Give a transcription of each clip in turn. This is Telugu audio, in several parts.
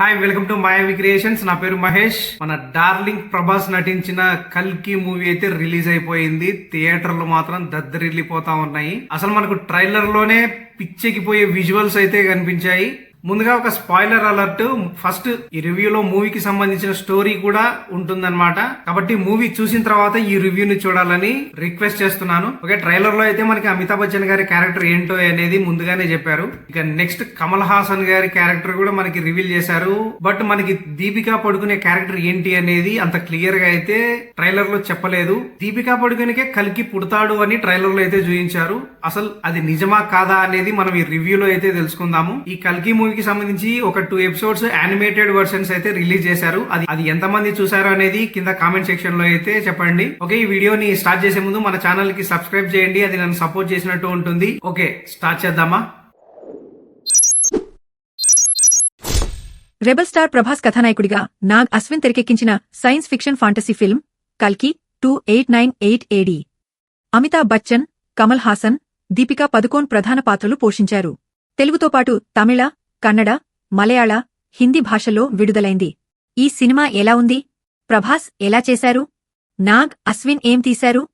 Hi welcome to Mayavi creations నా పేరు మహేష్. మన డార్లింగ్ ప్రభాస్ నటించిన కల్కి మూవీ అయితే రిలీజ్ అయిపోయింది. థియేటర్లు మాత్రం దద్దరిల్లిపోతా ఉన్నాయి. అసలు మనకు ట్రైలర్లోనే పిచ్చెకిపోయే విజువల్స్ అయితే కనిపించాయి. ముందుగా ఒక స్పాయిలర్ అలర్ట్. ఫస్ట్ ఈ రివ్యూలో మూవీకి సంబంధించిన స్టోరీ కూడా ఉంటుందన్నమాట. కాబట్టి మూవీ చూసిన తర్వాత ఈ రివ్యూని చూడాలని రిక్వెస్ట్ చేస్తున్నాను. ఓకే ట్రైలర్లో అయితే మనకి అమితాబ్ బచ్చన్ గారి క్యారెక్టర్ ఏంటో అనేది ముందుగానే చెప్పారు. ఇక నెక్స్ట్ కమల్ హాసన్ గారి క్యారెక్టర్ కూడా మనకి రివీల్ చేశారు. బట్ మనకి దీపికా పడుకునే క్యారెక్టర్ ఏంటి అనేది అంత క్లియర్గా అయితే ట్రైలర్లో చెప్పలేదు. దీపికా పడుకునికే కలికి పుడతాడు అని ట్రైలర్లో అయితే చూపించారు. అసలు అది నిజమా కాదా అనేది మనం ఈ రివ్యూలో అయితే తెలుసుకుందాము. ఈ కల్కి మూవీకి సంబంధించి ఒక టూ ఎపిసోడ్స్ యానిమేటెడ్ వర్షన్స్ అయితే రిలీజ్ చేశారు. అది అది ఎంత మంది చూసారో అనేది కింద కామెంట్ సెక్షన్లో అయితే చెప్పండి. ఓకే ఈ వీడియోని స్టార్ట్ చేసే ముందు మన ఛానల్కి సబ్స్క్రైబ్ చేయండి. అది నన్ను సపోర్ట్ చేసినట్టు ఉంటుంది. ఓకే స్టార్ట్ చేద్దామా? రెబల్ స్టార్ ప్రభాస్ కథానాయకుడిగా నాగ్ అశ్విన్ తెరకెక్కించిన సైన్స్ ఫిక్షన్ ఫాంటసీ ఫిల్మ్ కల్కి two eight nine eight AD Amitabh Bachchan Kamal Haasan Deepika Padukone ప్రధాన పాత్రలు పోషించారు. తెలుగుతో పాటు తమిళ కన్నడ మలయాళ హిందీ భాషల్లో విడుదలైంది. ఈ సినిమా ఎలా ఉంది? ప్రభాస్ ఎలా చేశారు? నాగ్ అశ్విన్ ఏం తీశారు?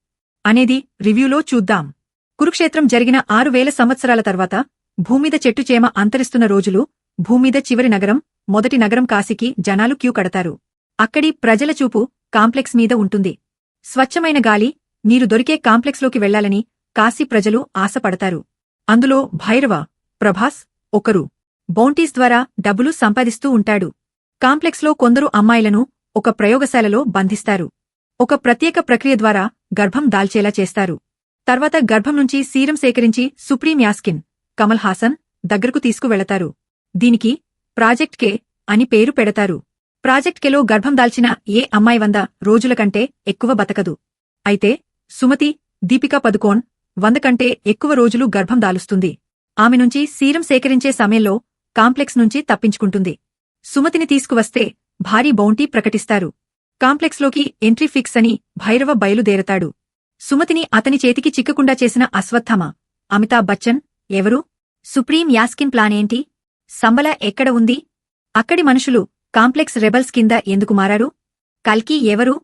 అనేది రివ్యూలో చూద్దాం. కురుక్షేత్రం జరిగిన ఆరు వేల సంవత్సరాల తర్వాత భూమిద చెట్టుచేమ అంతరిస్తున్న రోజులు భూమిద చివరి నగరం మొదటి నగరం కాశీకి జనాలు క్యూ కడతారు. అక్కడి ప్రజల చూపు కాంప్లెక్స్ మీద ఉంటుంది. స్వచ్ఛమైన గాలి నీరు దొరికే కాంప్లెక్స్లోకి వెళ్ళాలని కాశీ ప్రజలు ఆశపడతారు. అందులో భైరవ ప్రభాస్ ఒకరు. బౌంటీస్ ద్వారా డబ్బులు సంపాదిస్తూ ఉంటాడు. కాంప్లెక్స్లో కొందరు అమ్మాయిలను ఒక ప్రయోగశాలలో బంధిస్తారు. ఒక ప్రత్యేక ప్రక్రియ ద్వారా గర్భం దాల్చేలా చేస్తారు. తర్వాత గర్భం నుంచి సీరం సేకరించి సుప్రీం యాస్కిన్ కమల్ హాసన్ దగ్గరకు తీసుకువెళతారు. దీనికి ప్రాజెక్ట్ కే అని పేరు పెడతారు. ప్రాజెక్ట్ కెలో గర్భం దాల్చిన ఏ అమ్మాయి వంద రోజుల కంటే ఎక్కువ బతకదు. అయితే సుమతి దీపికా పదుకోన్ వంద కంటే ఎక్కువ రోజులు గర్భం దాలుస్తుంది. ఆమె నుంచి సీరం సేకరించే సమయంలో కాంప్లెక్స్ నుంచి తప్పించుకుంటుంది. సుమతిని తీసుకువస్తే భారీ బౌంటీ ప్రకటిస్తారు. కాంప్లెక్స్లోకి ఎంట్రీ ఫిక్స్ అని భైరవ బయలుదేరతాడు. సుమతిని అతని చేతికి చిక్కకుండా చేసిన అశ్వత్థమ అమితాబ్ బచ్చన్ ఎవరు? సుప్రీం యాస్కిన్ ప్లానేంటి సంబల ఎక్కడ ఉంది? అక్కడి మనుషులు కాంప్లెక్స్ రెబల్స్ కింద ఎందుకు మారారు? కల్కి ఎవరు?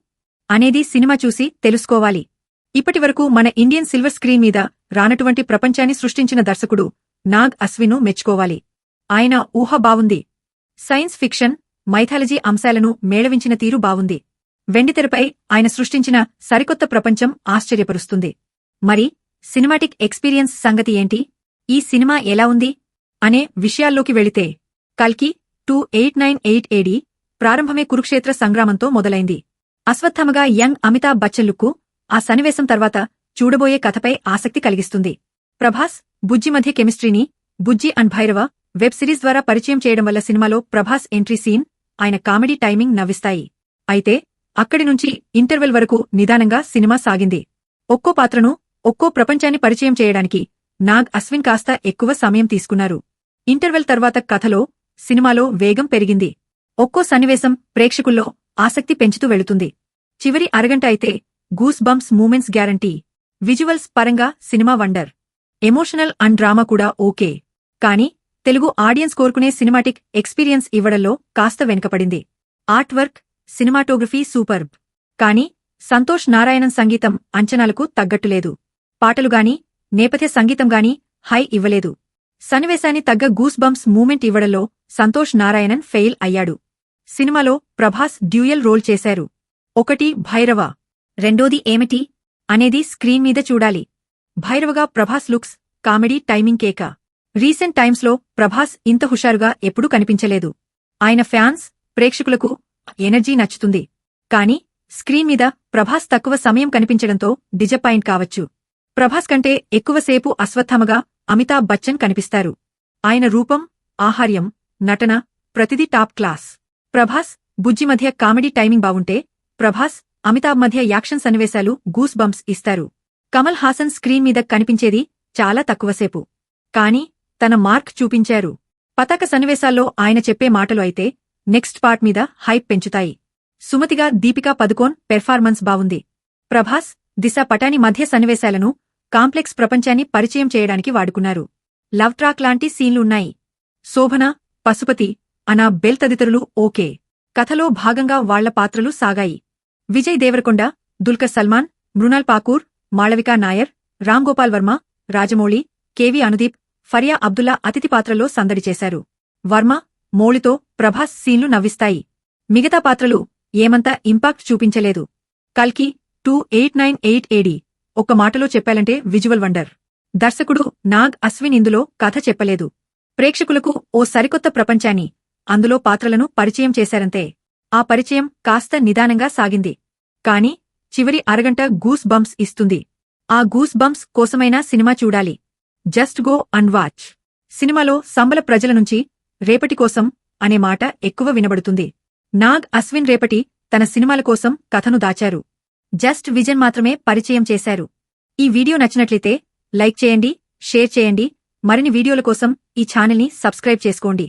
అనేది సినిమా చూసి తెలుసుకోవాలి. ఇప్పటివరకు మన ఇండియన్ సిల్వర్ స్క్రీన్ మీద రానటువంటి ప్రపంచాన్ని సృష్టించిన దర్శకుడు నాగ్ అశ్విను మెచ్చుకోవాలి. ఆయన ఊహ బావుంది. సైన్స్ ఫిక్షన్ మైథాలజీ అంశాలను మేళవించిన తీరు బావుంది. వెండితెరపై ఆయన సృష్టించిన సరికొత్త ప్రపంచం ఆశ్చర్యపరుస్తుంది. మరి సినిమాటిక్ ఎక్స్పీరియన్స్ సంగతి ఏంటి? ఈ సినిమా ఎలా ఉంది? అనే విషయాల్లోకి వెళితే కల్కి two eight nine eight AD ప్రారంభమే Kurukshetra సంగ్రామంతో మొదలైంది. అశ్వత్థమగా యంగ్ అమితాబ్ బచ్చన్లుక్కు ఆ సన్నివేశం తర్వాత చూడబోయే కథపై ఆసక్తి కలిగిస్తుంది. ప్రభాస్ బుజ్జి మధ్య కెమిస్ట్రీని Bujji and Bhairava web series ద్వారా పరిచయం చేయడం వల్ల సినిమాలో ప్రభాస్ ఎంట్రీ సీన్ ఆయన కామెడీ టైమింగ్ నవ్విస్తాయి. అయితే అక్కడి నుంచి ఇంటర్వెల్ వరకు నిదానంగా సినిమా సాగింది. ఒక్కో పాత్రను ఒక్కో ప్రపంచాన్ని పరిచయం చేయడానికి నాగ్ అశ్విన్ కాస్త ఎక్కువ సమయం తీసుకున్నారు. ఇంటర్వెల్ తర్వాత కథలో సినిమాలో వేగం పెరిగింది. ఒక్కో సన్నివేశం ప్రేక్షకుల్లో ఆసక్తి పెంచుతూ వెళుతుంది. చివరి అరగంట అయితే goose bumps moments guarantee. Visuals పరంగా cinema wonder. Emotional and drama కూడా ఓకే. కానీ తెలుగు ఆడియన్స్ కోరుకునే సినిమాటిక్ ఎక్స్పీరియన్స్ ఇవ్వడంలో కాస్త వెనుకపడింది ఆర్ట్ వర్క్ సినిమాటోగ్రఫీ సూపర్బ్. కానీ సంతోష్ నారాయణన్ సంగీతం అంచనాలకు తగ్గట్టులేదు పాటలుగాని నేపథ్య సంగీతంగాని హై ఇవ్వలేదు. సన్నివేశాన్ని తగ్గ గూస్ బంప్స్ మూమెంట్ ఇవ్వడంలో సంతోష్ నారాయణన్ ఫెయిల్ అయ్యాడు. సినిమాలో ప్రభాస్ డ్యూయల్ రోల్ చేశారు. ఒకటి భైరవ. రెండోది ఏమిటి? అనేది స్క్రీన్ మీద చూడాలి. భైరవగా ప్రభాస్ లుక్స్ కామెడీ టైమింగ్ కేక. రీసెంట్ టైమ్స్లో ప్రభాస్ ఇంత హుషారుగా ఎప్పుడూ కనిపించలేదు. ఆయన ఫ్యాన్స్ ప్రేక్షకులకు ఎనర్జీ నచ్చుతుంది. కాని స్క్రీన్ మీద ప్రభాస్ తక్కువ సమయం కనిపించడంతో డిజపాయింట్ కావచ్చు. ప్రభాస్ కంటే ఎక్కువసేపు అశ్వత్థమగా అమితాబ్ బచ్చన్ కనిపిస్తారు. ఆయన రూపం ఆహార్యం నటన ప్రతిదీ టాప్ క్లాస్. ప్రభాస్ బుజ్జి మధ్య కామెడీ టైమింగ్ బావుంటే ప్రభాస్ అమితాబ్ మధ్య యాక్షన్ సన్నివేశాలు గూస్ బంప్స్ ఇస్తారు. కమల్ హాసన్ స్క్రీన్ మీద కనిపించేది చాలా తక్కువసేపు కాని తన మార్క్ చూపించారు. పతాక సన్నివేశాల్లో ఆయన చెప్పే మాటలు అయితే నెక్స్ట్ పార్ట్ మీద హైప్ పెంచుతాయి. సుమతిగా దీపికా పదుకోన్ పెర్ఫార్మన్స్ బావుంది. ప్రభాస్ దిశ పటాని మధ్య సన్నివేశాలను కాంప్లెక్స్ ప్రపంచాన్ని పరిచయం చేయడానికి వాడుకున్నారు. లవ్ ట్రాక్ లాంటి సీన్లున్నాయి. శోభన పశుపతి అనా బెల్ తదితరులు ఓకే. కథలో భాగంగా వాళ్ళ పాత్రలు సాగాయి. విజయ్ దేవరకొండ దుల్కర్ సల్మాన్ మృణాల్ పాకూర్ మాళవికా నాయర్ రామ్ గోపాల్ వర్మ రాజమౌళి కెవి అనుదీప్ ఫరియా అబ్దుల్లా అతిథి పాత్రలో సందడి చేశారు. వర్మ మోళితో ప్రభాస్ సీన్లు నవ్విస్తాయి. మిగతా పాత్రలు ఏమంతా ఇంపాక్ట్ చూపించలేదు. కల్కి two eight nine eight AD ఒక్క మాటలో చెప్పాలంటే విజువల్ వండర్. దర్శకుడు నాగ్ అశ్విన్ ఇందులో కథ చెప్పలేదు. ప్రేక్షకులకు ఓ సరికొత్త ప్రపంచాన్ని అందులో పాత్రలను పరిచయం చేశారంతే. ఆ పరిచయం కాస్త నిదానంగా సాగింది. కాని చివరి అరగంట గూస్ బంప్స్ ఇస్తుంది. ఆ గూస్ బంప్స్ కోసమైనా సినిమా చూడాలి. Just go and watch. సినిమాలో సంబల ప్రజల నుంచి రేపటి కోసం అనే మాట ఎక్కువ వినబడుతుంది. నాగ్ అశ్విన్ రేపటి తన సినిమాల కోసం కథను దాచారు. జస్ట్ విజన్ మాత్రమే పరిచయం చేశారు. ఈ వీడియో నచ్చినట్లయితే లైక్ చేయండి షేర్ చేయండి మరిన్ని వీడియోల కోసం ఈ ఛానల్ని సబ్స్క్రైబ్ చేసుకోండి.